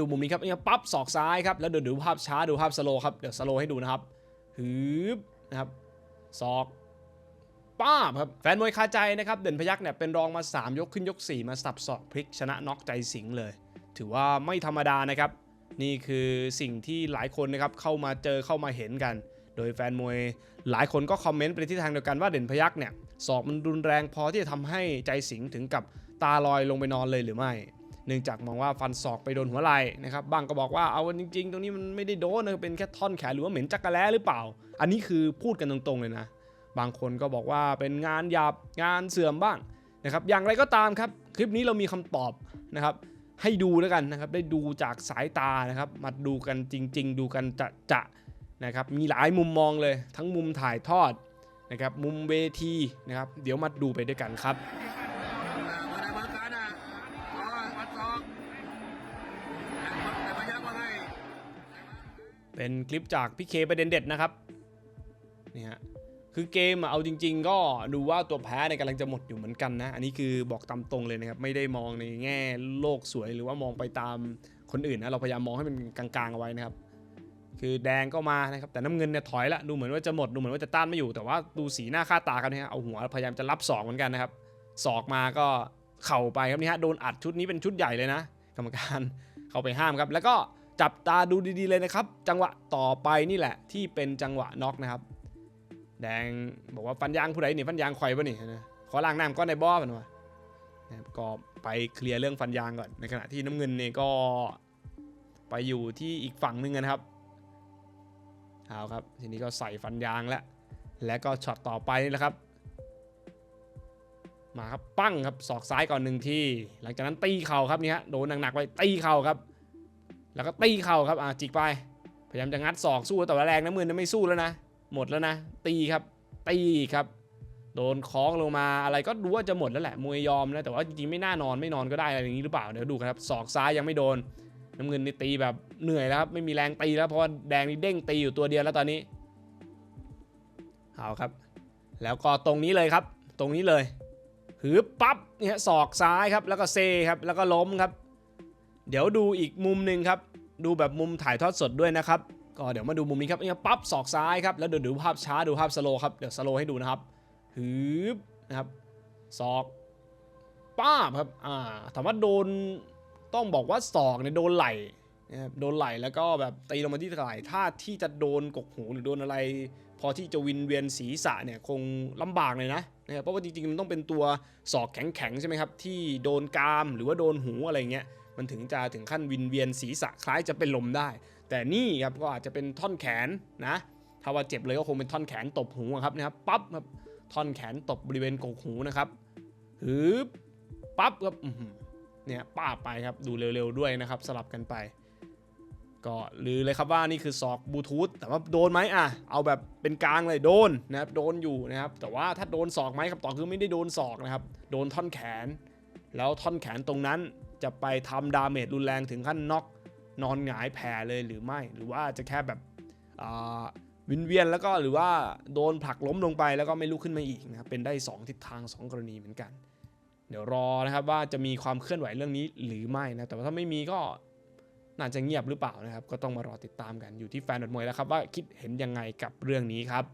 ดูมุมนี้ครับเนี่ยปั๊บศอกซ้ายครับแล้วเดี๋ยวดูภาพช้าดูภาพสโลครับเดี๋ยวสโลให้ดูนะครับฮึบนะครับศอกป้าบครับแฟนมวยคาใจนะครับเด่นพยักเนี่ยเป็นรองมา 3 ยกขึ้นยก 4 มาสับศอกพลิกชนะน็อกใจสิงเลย ถือว่าไม่ธรรมดานะครับ นี่คือสิ่งที่หลายคนนะครับเข้ามาเจอเข้ามาเห็นกัน โดยแฟนมวยหลายคนก็คอมเมนต์ไปทิศทางเดียวกันว่าเด่นพยักเนี่ยศอกมันรุนแรงพอที่จะทำให้ใจสิงถึงกับตาลอยลงไปนอนเลยหรือไม่ เนื่องจากมองว่าฟันศอกไปโดนหัวไหล่นะครับบางก็บอกว่าเอาจริง ๆ ตรงนี้มันไม่ได้โดนนะเป็นแค่ท่อนแขนหรือว่าเหม็นจักระแล้หรือเปล่า อันนี้คือพูดกันตรงๆเลยนะ บางคนก็บอกว่าเป็นงานหยาบงานเสื่อมบ้างนะครับอย่างไรก็ตามครับคลิปนี้เรามีคำตอบนะครับให้ดูแล้วกันนะครับได้ดูจากสายตานะครับมาดูกันจริง ๆ ดูกันจะจะนะครับมีหลายมุมมองเลยทั้งมุมถ่ายทอดนะครับมุมเวทีนะครับเดี๋ยวมาดูไปด้วยกันครับ เป็นคลิปจากพี่เคประเด็นเด็ดนะครับนี่ฮะคือเกมเอาจริง ๆ ก็ดูว่าตัวแพ้เนี่ยกำลังจะหมดอยู่เหมือนกันนะ อันนี้คือบอกตามตรงเลยนะครับ ไม่ได้มองในแง่โลกสวยหรือว่ามองไปตามคนอื่นนะเราพยายามมองให้มันกลางๆเอาไว้นะครับ คือแดงก็มานะครับแต่น้ำเงินเนี่ยถอยละดูเหมือนว่าจะหมดดูเหมือนว่าจะต้านไม่อยู่ แต่ว่าดูสีหน้าค่าตากันนะฮะเอาหัวพยายามจะรับศอกเหมือนกันนะครับศอกมาก็เข่าไปครับนี่ฮะโดนอัดชุดนี้เป็นชุดใหญ่เลยนะ กรรมการเข้าไปห้ามครับ แล้วก็ จับตาดูดีๆเลยนะครับ จังหวะต่อไปนี่แหละ ที่เป็นจังหวะน็อกนะครับ แดงบอกว่าฟันยางผู้ใดนี่ฟันยางคอยปะนี่นะขอล้างน้ำก้อนในบ่อมันวะนะครับก็ไปเคลียร์เรื่องฟันยางก่อนในขณะที่น้ำเงินเนี่ยก็ไปอยู่ที่อีกฝั่งหนึ่งนะครับเอาครับทีนี้ก็ใส่ฟันยางแล้วและก็ช็อตต่อไปนี่แหละครับ มาครับปั้งครับศอกซ้ายก่อนหนึ่งที หลังจากนั้นตีเข่าครับนี่ฮะโดนหนักๆไปตีเข่าครับ แล้วก็ตีเข่าครับอ่าจิกไป พยายามจะงัดศอกสู้แต่ว่าแรงน้ำมือไม่สู้แล้วนะ หมดแล้วนะ ตีครับ ตีครับ โดนคล้องลงมาอะไรก็ดูว่าจะหมดแล้วแหละ มวยยอมนะแต่ว่าจริงๆไม่น่านอนไม่นอนก็ได้อะไรอย่างนี้หรือเปล่าเดี๋ยวดูกันครับศอกซ้ายยังไม่โดน น้ำเงินนี่ตีแบบเหนื่อยแล้วครับไม่มีแรงตีแล้วเพราะว่าแดงนี่เด้งตีอยู่ตัวเดียวแล้วตอนนี้เอาครับ แล้วก็ตรงนี้เลยครับ ตรงนี้เลยหือปั๊บเนี่ยศอกซ้ายครับแล้วก็เซครับแล้วก็ล้มครับ เดี๋ยวดูอีกมุมหนึ่งครับ ดูแบบมุมถ่ายทอดสดด้วยนะครับ ก็เดี๋ยวมาดูมุมนี้ครับเนี่ยปั๊บศอกซ้ายครับ แล้วเดี๋ยวดูภาพช้าดูภาพสโลครับ เดี๋ยวสโลให้ดูนะครับหืบนะครับศอกป้าบครับ อ่าถามว่าโดนต้องบอกว่าศอกเนี่ยโดนไหล่นะครับโดนไหล่แล้วก็แบบตีลงมาที่ไหล่ถ้าที่จะโดนกกหูหรือโดนอะไร พอที่จะวินเวียนศีรษะเนี่ยคงลำบากเลยนะนะครับเพราะว่าจริงๆมันต้องเป็นตัวศอกแข็งๆใช่ไหมครับที่โดนกรามหรือว่าโดนหูอะไรเงี้ย มันถึงจะถึงขั้นวินเวียนศีรษะคล้ายจะเป็นลมได้ แต่นี่ครับก็อาจจะเป็นท่อนแขนนะถ้าว่าเจ็บเลยก็คงเป็นท่อนแขนตบหูครับนะครับปั๊บครับท่อนแขนตบบริเวณกกหูนะครับฮึบปั๊บครับเนี่ยป้าไปครับดูเร็วๆด้วยนะครับสลับกันไป ก็หรือเลยครับว่านี่คือศอกบลูทูธแต่ว่าโดนไหมอะเอาแบบเป็นกลางเลยโดนนะครับโดนอยู่นะครับ แต่ว่าถ้าโดนศอกไหมครับต่อคือไม่ได้โดนศอกนะครับ โดนท่อนแขน แล้วท่อนแขนตรงนั้น จะไปทำดาเมจรุนแรงถึงขั้นน็อกนอนหงายแผ่เลยหรือไม่ หรือว่าจะแค่แบบวินเวียนแล้วก็หรือว่าโดนผลักล้มลงไปแล้วก็ไม่ลุกขึ้นมาอีกนะครับเป็นได้สองทิศทางสองกรณีเหมือนกัน เดี๋ยวรอนะครับว่าจะมีความเคลื่อนไหวเรื่องนี้หรือไม่นะแต่ว่าถ้าไม่มีก็น่าจะเงียบหรือเปล่านะครับ ก็ต้องมารอติดตามกันอยู่ที่แฟนดอทมวยแล้วครับว่าคิดเห็นยังไงกับเรื่องนี้ครับ